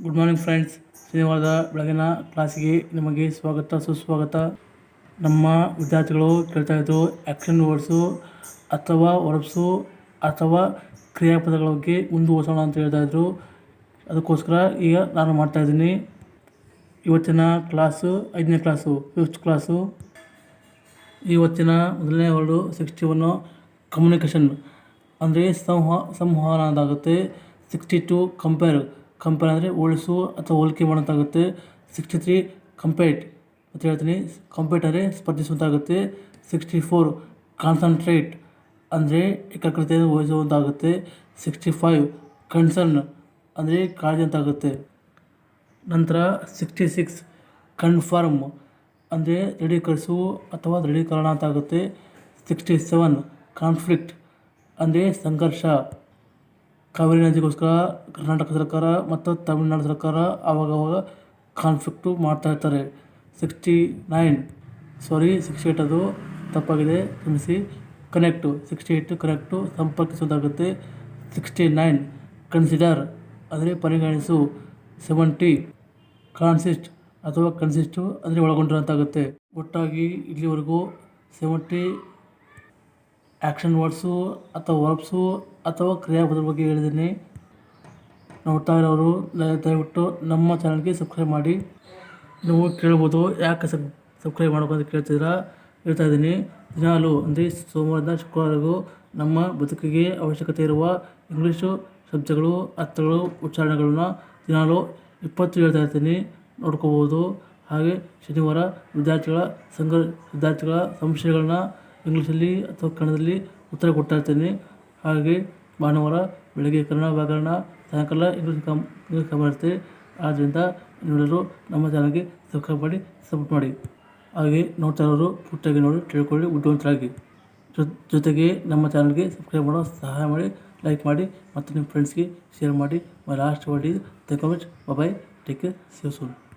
Good morning friends ಶನಿವಾರದ ಬೆಳಗಿನ ಕ್ಲಾಸಿಗೆ ನಿಮಗೆ ಸ್ವಾಗತ, ಸುಸ್ವಾಗತ. ನಮ್ಮ ವಿದ್ಯಾರ್ಥಿಗಳು ಕೇಳ್ತಾ ಇದ್ದರು ಆ್ಯಕ್ಷನ್ ವರ್ಡ್ಸು ಅಥವಾ ವರ್ಬ್ಸು ಅಥವಾ ಕ್ರಿಯಾಪದಗಳ ಬಗ್ಗೆ ಮುಂದುವರ್ಸೋಣ ಅಂತ ಹೇಳ್ತಾ ಇದ್ದರು ಅದಕ್ಕೋಸ್ಕರ ಈಗ ನಾನು ಮಾಡ್ತಾಯಿದ್ದೀನಿ ಇವತ್ತಿನ ಕ್ಲಾಸು ಐದನೇ ಕ್ಲಾಸು ಫಿಫ್ತ್ ಕ್ಲಾಸು ಇವತ್ತಿನ ಮೊದಲನೇ ವರ್ಡು ಸಿಕ್ಸ್ಟಿ ಒನ್ನು ಕಮ್ಯುನಿಕೇಷನ್ ಅಂದರೆ ಸಂವಹ ಸಂವಹನ ಅಂತಾಗುತ್ತೆ ಸಿಕ್ಸ್ಟಿ ಟು ಕಂಪೇರ್ ಕಂಪೇರ್ ಅಂದರೆ ಹೋಲಿಸು ಅಥವಾ ಹೋಲಿಕೆ ಮಾಡೋಂತಾಗುತ್ತೆ ಸಿಕ್ಸ್ಟಿ ತ್ರೀ ಕಂಪೇಟ್ ಅಂತ ಹೇಳ್ತೀನಿ. ಕಂಪೇಟ್ ಅಂದರೆ ಸ್ಪರ್ಧಿಸುವಂತಾಗುತ್ತೆ. ಸಿಕ್ಸ್ಟಿ ಫೋರ್ ಕಾನ್ಸಂಟ್ರೇಟ್ ಅಂದರೆ ಏಕಾಗ್ರತೆಯನ್ನು ವಹಿಸುವಂತಾಗುತ್ತೆ ಸಿಕ್ಸ್ಟಿ ಫೈವ್ ಕನ್ಸರ್ನ್ ಅಂದರೆ ಕಾಳಜಿ ಅಂತಾಗುತ್ತೆ. ನಂತರ ಸಿಕ್ಸ್ಟಿ ಸಿಕ್ಸ್ ಕನ್ಫರ್ಮ್ ಅಂದರೆ ದೃಢೀಕರಿಸು ಅಥವಾ ದೃಢೀಕರಣ ಅಂತಾಗುತ್ತೆ. ಸಿಕ್ಸ್ಟಿ ಸೆವೆನ್ ಕಾನ್ಫ್ಲಿಕ್ಟ್ ಅಂದರೆ ಸಂಘರ್ಷ. ಕಾವೇರಿ ನದಿಗೋಸ್ಕರ ಕರ್ನಾಟಕ ಸರ್ಕಾರ ಮತ್ತು ತಮಿಳುನಾಡು ಸರ್ಕಾರ ಆವಾಗವಾಗ ಕಾನ್ಫ್ಲಿಕ್ಟು ಮಾಡ್ತಾ ಇರ್ತಾರೆ. Sixty nine sorry sixty eight ಅದು ತಪ್ಪಾಗಿದೆ ಕ್ಷಮಿಸಿ ಕನೆಕ್ಟು ಸಿಕ್ಸ್ಟಿ ಏಯ್ಟು ಕನೆಕ್ಟು ಸಂಪರ್ಕಿಸೋದಾಗುತ್ತೆ. ಸಿಕ್ಸ್ಟಿ ನೈನ್ ಕನ್ಸಿಡರ್ ಅಂದರೆ ಪರಿಗಣಿಸು. ಸೆವೆಂಟಿ ಕಾನ್ಸಿಸ್ಟ್ ಅಥವಾ ಕನ್ಸಿಸ್ಟು ಅಂದರೆ ಒಳಗೊಂಡಿರೋಂತಾಗುತ್ತೆ. ಒಟ್ಟಾಗಿ ಇಲ್ಲಿವರೆಗೂ ಸೆವೆಂಟಿ ಆ್ಯಕ್ಷನ್ ವರ್ಡ್ಸು ಅಥವಾ ವರ್ಬ್ಸು ಅಥವಾ ಕ್ರಿಯಾಪದರ ಬಗ್ಗೆ ಹೇಳಿದ್ದೀನಿ. ನೋಡ್ತಾ ಇರೋರು ದಯವಿಟ್ಟು ನಮ್ಮ ಚಾನಲ್ಗೆ ಸಬ್ಸ್ಕ್ರೈಬ್ ಮಾಡಿ. ನೀವು ಕೇಳ್ಬೋದು ಯಾಕೆ ಸಬ್, ಸಬ್ಸ್ಕ್ರೈಬ್ ಮಾಡಬೇಕು ಅಂತ ಕೇಳ್ತಿದ್ದೀರಾ? ಹೇಳ್ತಾ ಇದ್ದೀನಿ. ದಿನಾಲು, ಅಂದರೆ ಸೋಮವಾರದಿಂದ ಶುಕ್ರವಾರಗೂ ನಮ್ಮ ಬದುಕಿಗೆ ಅವಶ್ಯಕತೆ ಇರುವ ಇಂಗ್ಲೀಷು ಶಬ್ದಗಳು, ಅರ್ಥಗಳು, ಉಚ್ಚಾರಣೆಗಳನ್ನ ದಿನಾಲು ಇಪ್ಪತ್ತು ಹೇಳ್ತಾ ಇರ್ತೀನಿ. ನೋಡ್ಕೋಬೋದು. ಹಾಗೆ ಶನಿವಾರ ವಿದ್ಯಾರ್ಥಿಗಳ ಸಂಘ, ವಿದ್ಯಾರ್ಥಿಗಳ ಸಂಶಯಗಳನ್ನ ಇಂಗ್ಲೀಷಲ್ಲಿ ಅಥವಾ ಕನ್ನಡದಲ್ಲಿ ಉತ್ತರ ಕೊಡ್ತಾ ಹಾಗೆ ಭಾನುವಾರ ಬೆಳಗ್ಗೆ ಕನ್ನಡ ವ್ಯಾಕರಣ ಸಾಯಂಕಾಲ ಇಂಗ್ಲೀಷ್ ಕಮ್ ಇಂಗ್ಲೀಷ್ ಕಮ್ ಇರುತ್ತೆ. ಆದ್ದರಿಂದ ನೀವೆಲ್ಲರೂ ನಮ್ಮ ಚಾನಲ್ಗೆ ಸಬ್ಸ್ಕ್ರೈಬ್ ಮಾಡಿ ಸಪೋರ್ಟ್ ಮಾಡಿ. ಹಾಗೆ ನೋಡ್ತಾ ಇರೋರು ಪುಟ್ಟಾಗಿ ನೋಡಿ, ತಿಳ್ಕೊಳ್ಳಿ ಬುದ್ಧಿವಂತರಾಗಿ ಜೊ- ಜೊತೆಗೆ ನಮ್ಮ ಚಾನಲ್ಗೆ ಸಬ್ಸ್ಕ್ರೈಬ್ ಮಾಡೋ ಸಹಾಯ ಮಾಡಿ ಲೈಕ್ ಮಾಡಿ ಮತ್ತು ನಿಮ್ಮ ಫ್ರೆಂಡ್ಸ್ಗೆ ಶೇರ್ ಮಾಡಿ. ಲಾಸ್ಟ್ ಮಾಡಿ is comment bye take care save soon